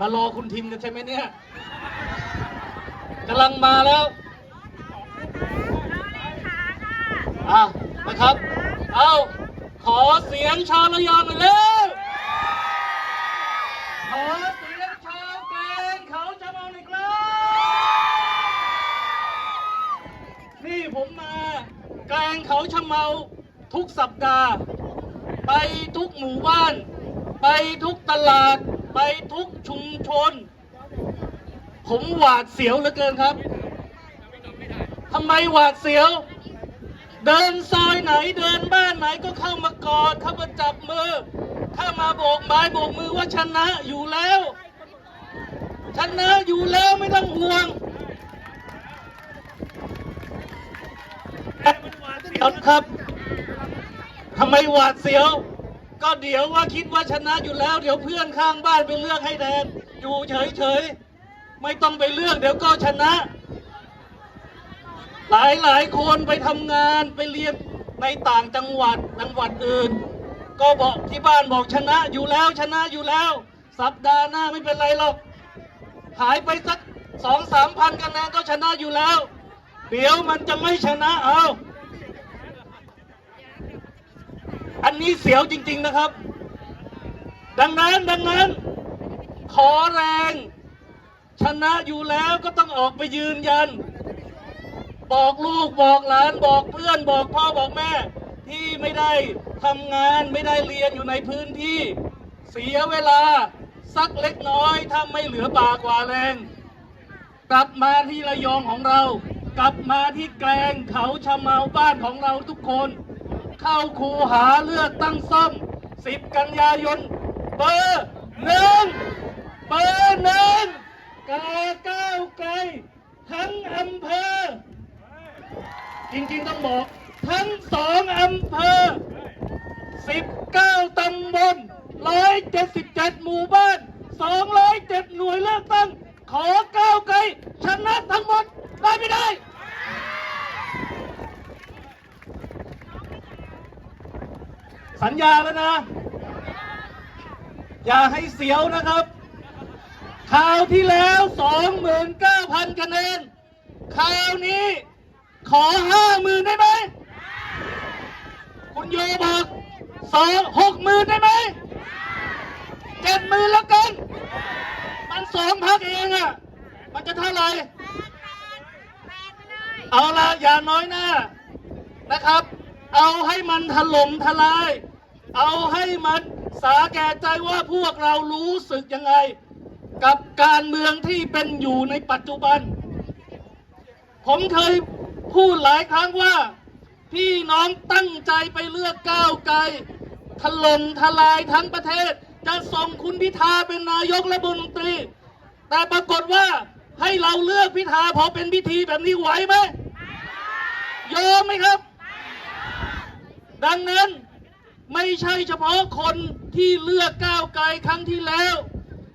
มารอคุณทิมกันใช่ไหมเนี่ยกำลังมาแล้วอะนะครับ เอาขอเสียงชาวระยองหน่อยเร็วขอเสียงชาวแกงเขาจะมาหน่อยครับนี่ผมมาแกลงเขาชะเมาทุกสัปดาห์ ไปทุกหมู่บ้าน ไปทุกตลาด ไปทุกชุมชน ผมหวาดเสียวเหลือเกินครับทำไมหวาดเสียว เดินซอยไหนเดินบ้านไหนก็เข้ามากอดเข้ามาจับมือเข้ามาโบกไม้โบกมือว่าชนะอยู่แล้ว ชนะอยู่แล้วไม่ต้องห่วงแต่มันหวาดเสียวครับทำไมหวาดเสียว ก็เดี๋ยวว่าคิดว่าชนะอยู่แล้ว เดี๋ยวเพื่อนข้างบ้านไปเลือกให้แทนอยู่เฉยๆไม่ต้องไปเลือก เดี๋ยวก็ชนะ หลายหลายคนไปทำงานไปเรียนในต่างจังหวัดจังหวัดอื่น ก็บอกที่บ้านบอกชนะอยู่แล้วชนะอยู่แล้ว สัปดาห์หน้าไม่เป็นไรหรอกหายไปสักสองสามพันคะแนนก็ชนะอยู่แล้ว เดี๋ยวมันจะไม่ชนะเอา อันนี้เสียวจริง ๆนะครับ ดังนั้นดังนั้น ขอแรง ชนะอยู่แล้วก็ต้องออกไปยืนยัน บอกลูกบอกหลานบอกเพื่อนบอกพ่อบอกแม่ ที่ไม่ได้ทำงานไม่ได้เรียนอยู่ในพื้นที่ เสียเวลาสักเล็กน้อยถ้าไม่เหลือปากว่าแรง กลับมาที่ระยองของเรา กลับมาที่แกลงเขาชะเมาบ้านของเราทุกคน เข้าคูหาเลือกตั้งซ่อม 10 กันยายน เบอร์หนึ่งเบอร์หนึ่งกาก้าวไกล ทั้งอำเภอ จริงๆต้องบอก ทั้งสองอำเภอ 19 ตำบล 177 หมู่บ้าน 207 หน่วยเลือกตั้ง ขอก้าวไกล ชนะทั้งหมดได้ไม่ได้ สัญญาแล้วนะ อย่าให้เสียวนะครับคราวที่แล้ว 29,000 คะแนนคราวนี้ขอ 50,000 ได้ไหม คุณโยบอกสองหกหมื่นได้ไหมเจ็ดหมื่นแล้วกัน มันสองพักเองอะมันจะเท่าไหร่เอาละอย่าน้อยหน้านะครับ เอาให้มันถล่มทลาย เอาให้มันสาแก่ใจว่าพวกเรารู้สึกยังไง กับการเมืองที่เป็นอยู่ในปัจจุบัน ผมเคยพูดหลายครั้งว่า พี่น้องตั้งใจไปเลือกก้าวไกลถล่มทลายทั้งประเทศ จะส่งคุณพิธาเป็นนายกและบุญตรี แต่ปรากฏว่าให้เราเลือกพิธาพอเป็นพิธีแบบนี้ไหวไหมยอมไหมครับ ดังนั้น ไม่ใช่เฉพาะคนที่เลือกก้าวไกลครั้งที่แล้ว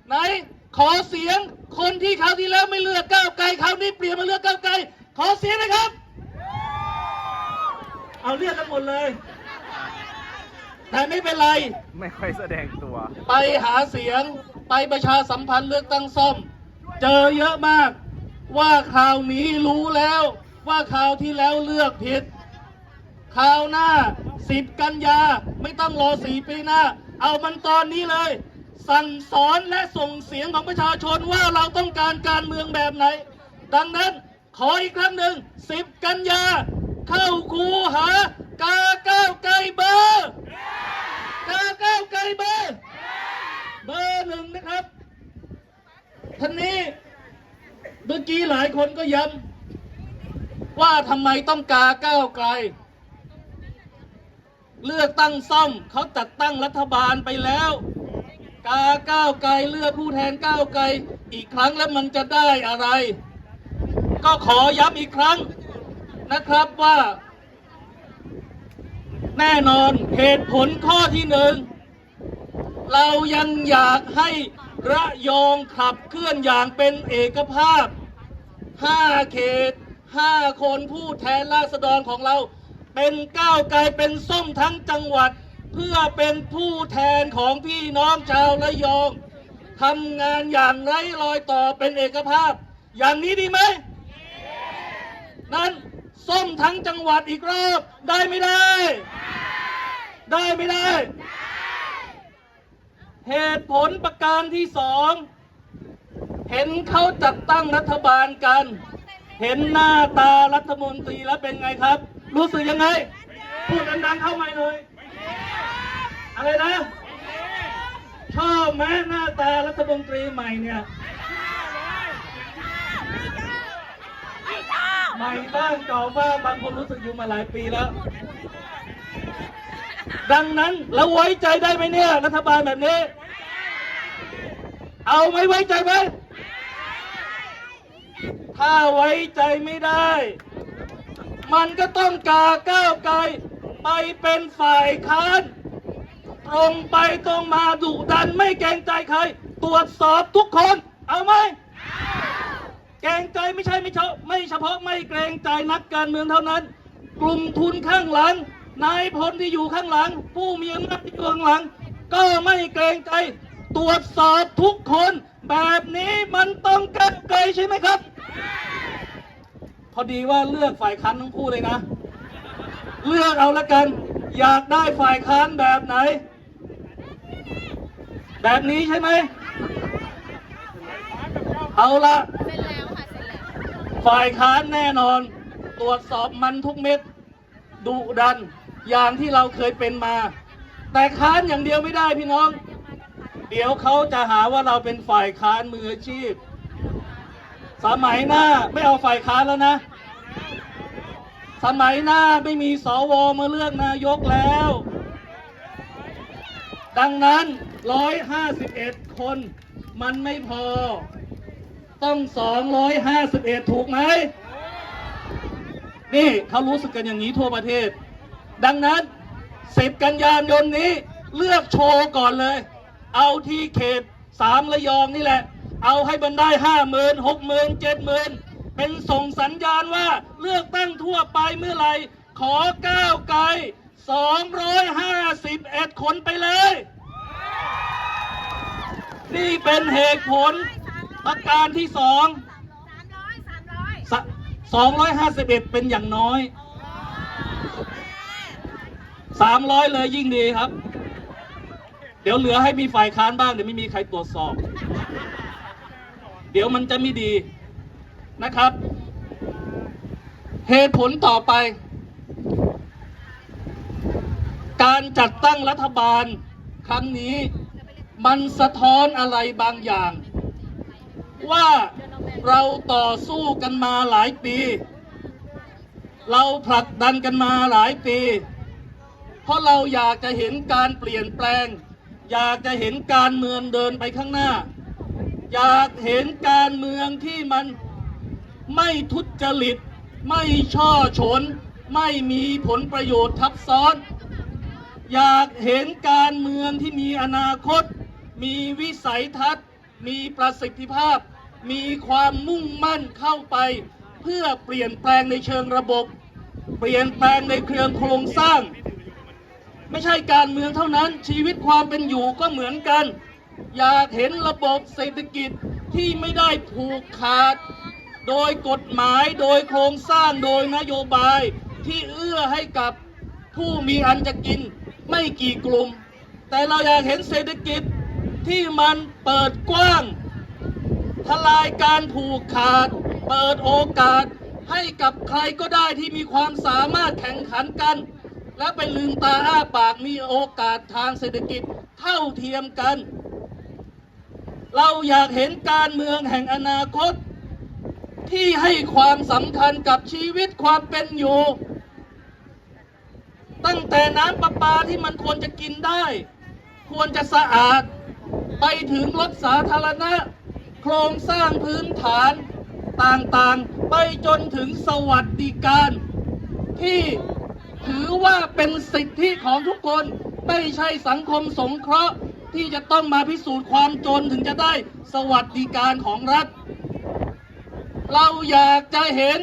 ไหนขอเสียงคนที่คราวที่แล้วไม่เลือกก้าวไกลคราวนี้เปลี่ยนมาเลือกก้าวไกล ขอเสียงหนะครับ เอาเรียกกันหมดเลย แต่ไม่เป็นไร ไม่ค่อยแสดงตัว ไปหาเสียงไปประชาสัมพันธ์เลือกตั้งซ่อม เจอเยอะมาก ว่าคราวนี้รู้แล้ว ว่าคราวที่แล้วเลือกผิด คราวหน้า 10 กันยาไม่ต้องรอสี่ปีหน้า เอามันตอนนี้เลย สั่งสอนและส่งเสียงของประชาชนว่าเราต้องการการเมืองแบบไหน ดังนั้นขออีกครั้งหนึ่ง 10 กันยา เข้าคูหากาก้าวไกลเบอร์กาก้าวไกลเบอร์เบอร์หนึ่งนะครับท่านนี้เมื่อกี้หลายคนก็ย้ำว่าทำไมต้องกาก้าวไกล เลือกตั้งซ่อมเขาจัดตั้งรัฐบาลไปแล้ว กาก้าวไกลเลือกผู้แทนก้าวไกลอีกครั้งแล้วมันจะได้อะไร ก็ขอย้ำอีกครั้งนะครับว่า แน่นอนเหตุผลข้อที่หนึ่งเรายังอยากให้ระยองขับเคลื่อนอย่างเป็นเอกภาพ 5 เขต 5 คนผู้แทนราษฎรของเรา เป็นก้าวไกลเป็นส้มทั้งจังหวัด เพื่อเป็นผู้แทนของพี่น้องชาวระยองทำงานอย่างไร้รอยต่อเป็นเอกภาพ อย่างนี้ดีไหมนั้นส้มทั้งจังหวัดอีกรอบได้ไม่ได้ ได้ไม่ได้ เหตุผลประการที่สอง เห็นเขาจัดตั้งรัฐบาลกัน เห็นหน้าตารัฐมนตรีแล้วเป็นไงครับ รู้สึกยังไง พูดดังๆเข้ามาเลยอะไรนะ ชอบไหมหน้าตารัฐมนตรีใหม่เนี่ย ใหม่บ้างเก่าบ้างบางคนรู้สึกอยู่มาหลายปีแล้ว ดังนั้นเราไว้ใจได้ไหมเนี่ย รัฐบาลแบบนี้ เอาไหม่ไว้ใจไหมถ้าไว้ใจไม่ได้ มันก็ต้องกาก้าวไกลไปเป็นฝ่ายค้าน ตรงไปตรงมาดุดันไม่เกรงใจใคร ตรวจสอบทุกคน เอาไหมเกรงใจไม่ใช่ไม่เฉพาะไม่เฉพาะไม่เกรงใจนักการเมืองเท่านั้น กลุ่มทุนข้างหลัง นายพลที่อยู่ข้างหลัง ผู้มีอำนาจที่อยู่ข้างหลัง ก็ไม่เกรงใจ ตรวจสอบทุกคน แบบนี้มันต้องก้ไกลใช่ไหมครับ พอดีว่าเลือกฝ่ายค้านทั้งคู่เลยนะ เลือกเอาละกัน อยากได้ฝ่ายค้านแบบไหน แบบนี้ใช่ไหม เอาละเสร็จแล้วค่ะ เสร็จแล้ว ฝ่ายค้านแน่นอน ตรวจสอบมันทุกเม็ดดุดัน อย่างที่เราเคยเป็นมา แต่ค้านอย่างเดียวไม่ได้พี่น้อง เดี๋ยวเขาจะหาว่าเราเป็นฝ่ายค้านมืออาชีพ สมัยหน้าไม่เอาฝ่ายค้านแล้วนะ สมัยหน้าไม่มีสวมาเลือกนายกแล้ว ดังนั้น 151 คนมันไม่พอ ต้อง 251 ถูกไหม นี่เขารู้สึกกันอย่างนี้ทั่วประเทศ ดังนั้น 10 กันยายนนี้เลือกโชว์ก่อนเลย เอาที่เขตสามระยองนี่แหละ เอาให้มันได้ห้าหมื่นหกหมื่นเจ็ดหมื่นเป็นส่งสัญญาณว่าเลือกตั้งทั่วไปเมื่อไหร่ ขอก้าวไกล251 คนไปเลย นี่เป็นเหตุผลประการที่สองสองร้อยห้าสิบเอ็ดเป็นอย่างน้อยสามร้อยเลยยิ่งดีครับ เดี๋ยวเหลือให้มีฝ่ายค้านบ้าง เดี๋ยวไม่มีใครตรวจสอบ เดี๋ยวมันจะไม่ดีนะครับ เหตุผลต่อไป การจัดตั้งรัฐบาลครั้งนี้มันสะท้อนอะไรบางอย่าง ว่าเราต่อสู้กันมาหลายปี เราผลักดันกันมาหลายปี เพราะเราอยากจะเห็นการเปลี่ยนแปลง อยากจะเห็นการเมืองเดินไปข้างหน้า อยากเห็นการเมืองที่มันไม่ทุจริต ไม่ช่อฉน ไม่มีผลประโยชน์ทับซ้อน อยากเห็นการเมืองที่มีอนาคต มีวิสัยทัศน์ มีประสิทธิภาพ มีความมุ่งมั่นเข้าไป เพื่อเปลี่ยนแปลงในเชิงระบบ เปลี่ยนแปลงในเครื่องโครงสร้าง ไม่ใช่การเมืองเท่านั้นชีวิตความเป็นอยู่ก็เหมือนกัน อยากเห็นระบบเศรษฐกิจที่ไม่ได้ผูกขาด โดยกฎหมายโดยโครงสร้างโดยนโยบายที่เอื้อให้กับผู้มีอันจะกินไม่กี่กลุ่ม แต่เราอยากเห็นเศรษฐกิจที่มันเปิดกว้าง ทลายการผูกขาด เปิดโอกาสให้กับใครก็ได้ที่มีความสามารถแข่งขันกัน และไปลืมตาอ้าปากมีโอกาสทางเศรษฐกิจเท่าเทียมกัน เราอยากเห็นการเมืองแห่งอนาคต ที่ให้ความสำคัญกับชีวิตความเป็นอยู่ ตั้งแต่น้ำประปาที่มันควรจะกินได้ ควรจะสะอาด ไปถึงรถสาธารณะ โครงสร้างพื้นฐานต่างๆ ไปจนถึงสวัสดิการ ที่ถือว่าเป็นสิทธิของทุกคน ไม่ใช่สังคมสงเคราะห์ ที่จะต้องมาพิสูจน์ความจนถึงจะได้สวัสดิการของรัฐ เราอยากจะเห็น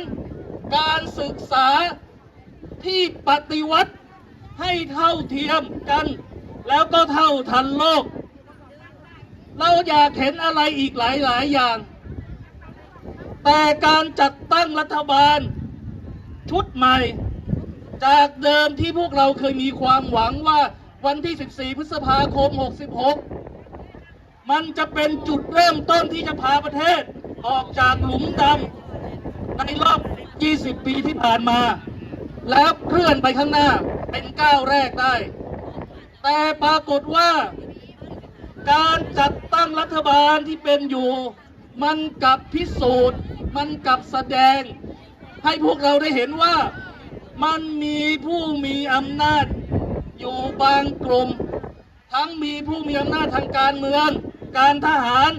การศึกษาที่ปฏิวัติให้เท่าเทียมกัน แล้วก็เท่าทันโลก เราอยากเห็นอะไรอีกหลาย ๆ อย่าง แต่การจัดตั้งรัฐบาล ชุดใหม่ จากเดิมที่พวกเราเคยมีความหวังว่า วันที่ 14 พฤษภาคม 66 มันจะเป็นจุดเริ่มต้นที่จะพาประเทศออกจากหลุมดำในรอบ 20 ปีที่ผ่านมา แล้วเคลื่อนไปข้างหน้าเป็นก้าวแรกได้ แต่ปรากฏว่า การจัดตั้งรัฐบาลที่เป็นอยู่ มันกับพิสูจน์ มันกับแสดง ให้พวกเราได้เห็นว่ามันมีผู้มีอำนาจ อยู่บางกลุ่ม ทั้งมีผู้มีอำนาจทางการเมือง การทหาร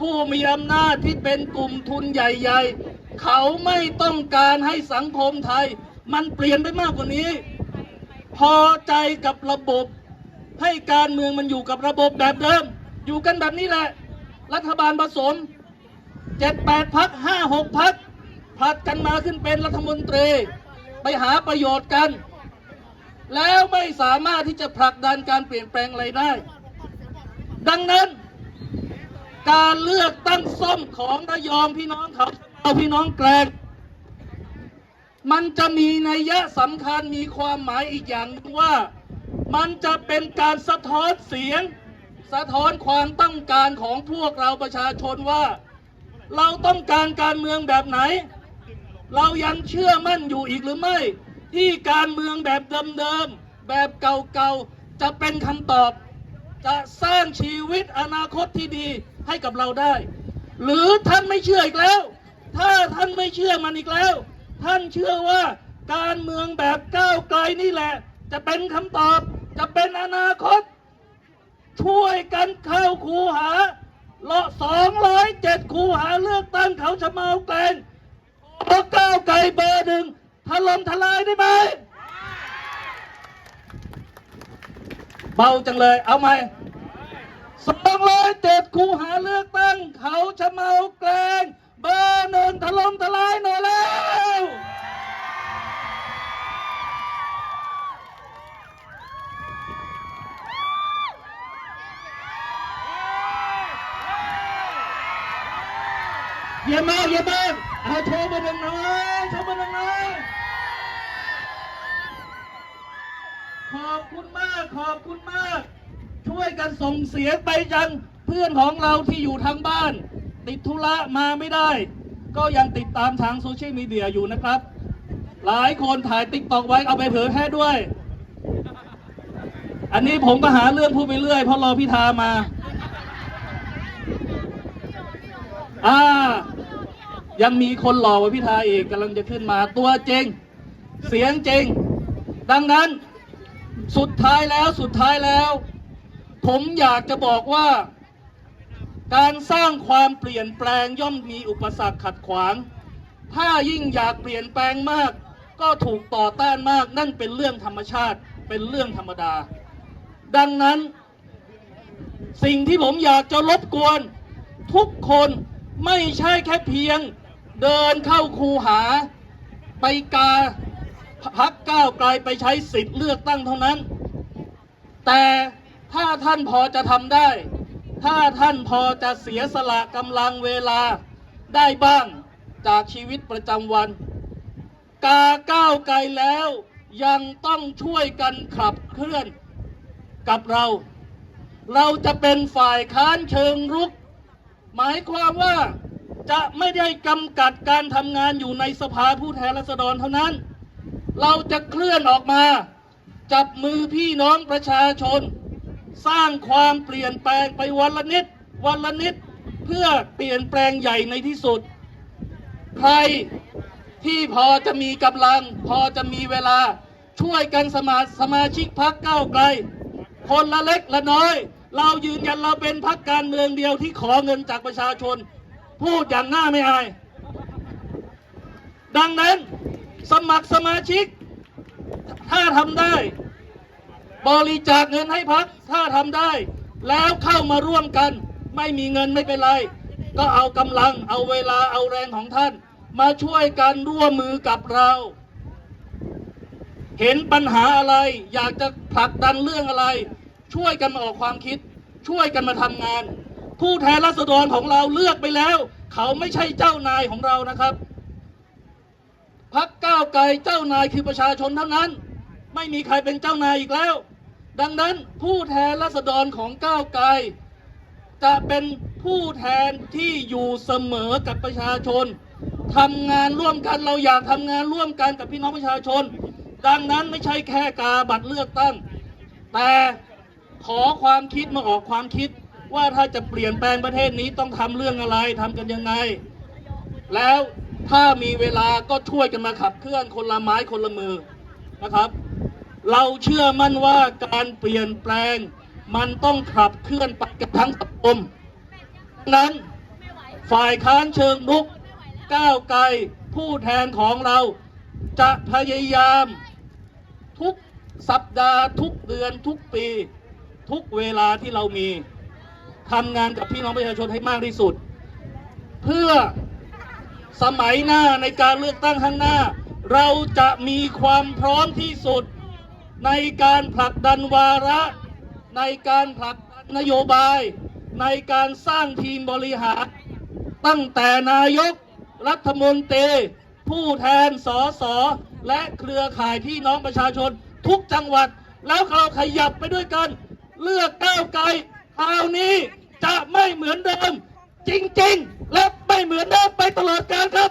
ผู้มีอำนาจที่เป็นกลุ่มทุนใหญ่ ๆ เขาไม่ต้องการให้สังคมไทย มันเปลี่ยนไปมากกว่านี้ พอใจกับระบบ ให้การเมืองมันอยู่กับระบบแบบเดิม อยู่กันแบบนี้แหละ รัฐบาลผสมเจ็ดแปดพักห้าหกพักผลัดกันมาขึ้นเป็นรัฐมนตรี ไปหาประโยชน์กัน แล้วไม่สามารถที่จะผลักดันการเปลี่ยนแปลงอะไรได้ ดังนั้นการเลือกตั้งส้มของระยองพี่น้องเขาเอาพี่น้องแกลงมันจะมีนัยยะสำคัญมีความหมายอีกอย่างหนึงว่า มันจะเป็นการสะท้อนเสียง สะท้อนความต้องการของพวกเราประชาชนว่า เราต้องการการเมืองแบบไหน เรายังเชื่อมั่นอยู่อีกหรือไม่ ที่การเมืองแบบเดิมๆ แบบเก่าๆ จะเป็นคำตอบ จะสร้างชีวิตอนาคตที่ดีให้กับเราได้ หรือท่านไม่เชื่ออีกแล้ว ถ้าท่านไม่เชื่อมันอีกแล้ว ท่านเชื่อว่าการเมืองแบบก้าวไกลนี่แหละ จะเป็นคำตอบ จะเป็นอนาคต ช่วยกันเข้าคูหาเลาะสองร้อยเจ็ดคูหาเลือกตั้งเขาจะมาเอาแกลงพราะก้าวไกลเบอร์หนึ่ง ถล่มทลายได้ไหมเบาจังเลย เอาไหมสองร้อยเจ็ดคูหาเลือกตั้ง เขาจะมเอาแกลงเบอร์หนึ่งถล่มทลายหน่อยแล้ว เยี่ยมมากเยี่ยมมากเอาโชว์มาหนึ่งหน่อยโชว์มาหนึ่งหน่อย ขอบคุณมากขอบคุณมาก ช่วยกันส่งเสียงไปยังเพื่อนของเราที่อยู่ทางบ้าน ติดธุระมาไม่ได้ ก็ยังติดตามทางโซเชียลมีเดียอยู่นะครับ หลายคนถ่ายติ๊กตอกไว้เอาไปเผยแพร่ด้วย อันนี้ผมก็หาเรื่องพูดไปเรื่อยเพราะรอพิธามาอ่ายังมีคนหล่อกว่าพิธาอีกกำลังจะขึ้นมาตัวจริง เสียงจริง ดังนั้น สุดท้ายแล้วสุดท้ายแล้ว ผมอยากจะบอกว่า การสร้างความเปลี่ยนแปลงย่อมมีอุปสรรคขัดขวาง ถ้ายิ่งอยากเปลี่ยนแปลงมาก ก็ถูกต่อต้านมากนั่นเป็นเรื่องธรรมชาติเป็นเรื่องธรรมดา ดังนั้น สิ่งที่ผมอยากจะรบกวน ทุกคนไม่ใช่แค่เพียง เดินเข้าคูหา ไปกา พักก้าวไกลไปใช้สิทธิ์เลือกตั้งเท่านั้น แต่ถ้าท่านพอจะทำได้ ถ้าท่านพอจะเสียสละกำลังเวลาได้บ้างจากชีวิตประจำวัน กาก้าวไกลแล้วยังต้องช่วยกันขับเคลื่อนกับเรา เราจะเป็นฝ่ายค้านเชิงรุก หมายความว่าจะไม่ได้กำกัดการทำงานอยู่ในสภาผู้แทนราษฎรเท่านั้น เราจะเคลื่อนออกมา จับมือพี่น้องประชาชน สร้างความเปลี่ยนแปลงไปวันละนิด วันละนิดเพื่อเปลี่ยนแปลงใหญ่ในที่สุด ใครที่พอจะมีกำลัง พอจะมีเวลาช่วยกันสมาสมาชิกพักเก้าไกล คนละเล็กละน้อย เรายืนยันเราเป็นพักการเมืองเดียวที่ขอเงินจากประชาชน พูดอย่างหน้าไม่อาย ดังนั้น สมัครสมาชิก ถ้าทำได้ บริจาคเงินให้พักถ้าทำได้ แล้วเข้ามาร่วมกัน ไม่มีเงินไม่เป็นไร ก็เอากำลังเอาเวลาเอาแรงของท่าน มาช่วยกันร่วมมือกับเรา เห็นปัญหาอะไร อยากจะผลักดันเรื่องอะไร ช่วยกันมาออกความคิด ช่วยกันมาทำงาน ผู้แทนราษฎรของเราเลือกไปแล้ว เขาไม่ใช่เจ้านายของเรานะครับ พักก้าวไกลเจ้านายคือประชาชนเท่านั้น ไม่มีใครเป็นเจ้านายอีกแล้ว ดังนั้นผู้แทนราษฎรของก้าวไกล จะเป็นผู้แทนที่อยู่เสมอกับประชาชนทำงานร่วมกันเราอยากทำงานร่วมกันกับพี่น้องประชาชน ดังนั้นไม่ใช่แค่กาบัตรเลือกตั้ง แต่ขอความคิดมาออกความคิดว่าถ้าจะเปลี่ยนแปลงประเทศนี้ต้องทำเรื่องอะไรทำกันยังไง แล้ว ถ้ามีเวลาก็ช่วยกันมาขับเคลื่อนคนละไม้คนละมือนะครับ เราเชื่อมั่นว่าการเปลี่ยนแปลง มันต้องขับเคลื่อนไปกับทั้งสังคมดังนั้นฝ่ายค้านเชิงรุกก้าวไกลผู้แทนของเราจะพยายาม ทุกสัปดาห์ทุกเดือนทุกปี ทุกเวลาที่เรามีทำงานกับพี่น้องประชาชนให้มากที่สุด เพื่อ สมัยหน้าในการเลือกตั้งข้างหน้า เราจะมีความพร้อมที่สุด ในการผลักดันวาระ ในการผลักนโยบาย ในการสร้างทีมบริหาร ตั้งแต่นายกรัฐมนตรีผู้แทนสสและเครือข่ายพี่น้องประชาชนทุกจังหวัด แล้วเราขยับไปด้วยกัน เลือกก้าวไกลคราวนี้จะไม่เหมือนเดิม จริง ๆ และไม่เหมือนเดิมไปตลอดกาลครับ